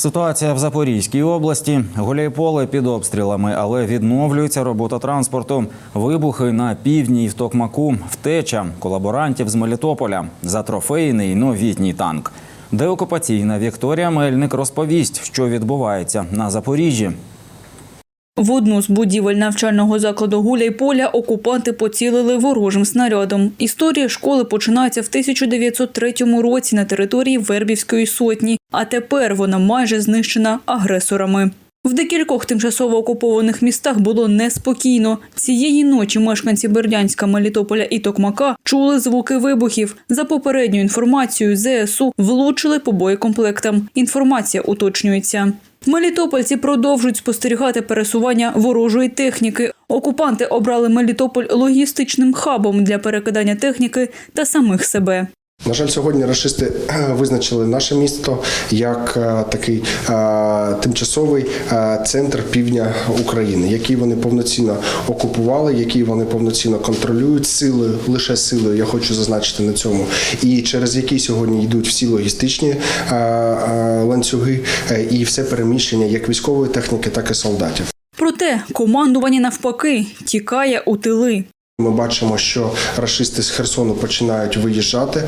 Ситуація в Запорізькій області. Гуляйполе під обстрілами, але відновлюється робота транспорту. Вибухи на півдні і в Токмаку, втеча колаборантів з Мелітополя за трофейний новітній танк. Деокупаційна Вікторія Мельник розповість, що відбувається на Запоріжжі. В одну з будівель навчального закладу Гуляйполя окупанти поцілили ворожим снарядом. Історія школи починається в 1903 році на території Вербівської сотні, а тепер вона майже знищена агресорами. В декількох тимчасово окупованих містах було неспокійно. Цієї ночі мешканці Бердянська, Мелітополя і Токмака чули звуки вибухів. За попередньою інформацією, ЗСУ влучили по боєкомплектам. Інформація уточнюється. Мелітопольці продовжують спостерігати пересування ворожої техніки. Окупанти обрали Мелітополь логістичним хабом для перекидання техніки та самих себе. На жаль, сьогодні рашисти е, визначили наше місто як е, такий е, тимчасовий центр півдня України, який вони повноцінно окупували, який вони повноцінно контролюють силою, лише силою. Я хочу зазначити на цьому, і через який сьогодні йдуть всі логістичні ланцюги і все переміщення як військової техніки, так і солдатів. Проте командування навпаки тікає у тили. Ми бачимо, що рашисти з Херсону починають виїжджати.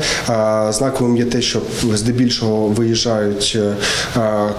Знаковим є те, що здебільшого виїжджають е,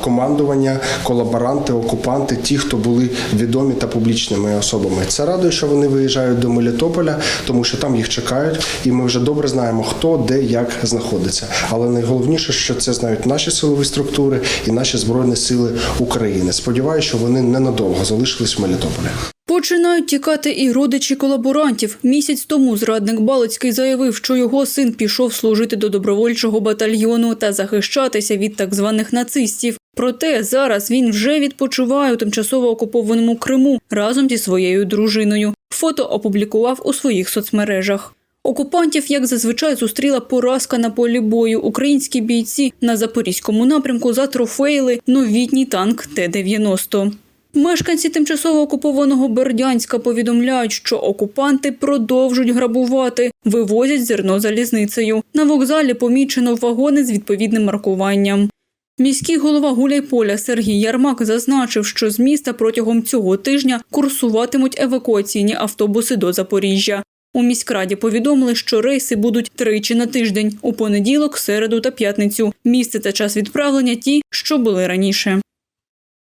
командування, колаборанти, окупанти, ті, хто були відомі та публічними особами. Це радує, що вони виїжджають до Мелітополя, тому що там їх чекають, і ми вже добре знаємо, хто де як знаходиться. Але найголовніше, що це знають наші силові структури і наші збройні сили України. Сподіваюся, що вони ненадовго залишились в Мелітополі. Починають тікати і родичі колаборантів. Місяць тому зрадник Балицький заявив, що його син пішов служити до добровольчого батальйону та захищатися від так званих нацистів. Проте зараз він вже відпочиває у тимчасово окупованому Криму разом зі своєю дружиною. Фото опублікував у своїх соцмережах. Окупантів, як зазвичай, зустріла поразка на полі бою. Українські бійці на запорізькому напрямку затрофеїли новітній танк Т-90. Мешканці тимчасово окупованого Бердянська повідомляють, що окупанти продовжують грабувати, вивозять зерно залізницею. На вокзалі помічено вагони з відповідним маркуванням. Міський голова Гуляйполя Сергій Ярмак зазначив, що з міста протягом цього тижня курсуватимуть евакуаційні автобуси до Запоріжжя. У міськраді повідомили, що рейси будуть тричі на тиждень у понеділок, середу та п'ятницю. Місце та час відправлення ті, що були раніше.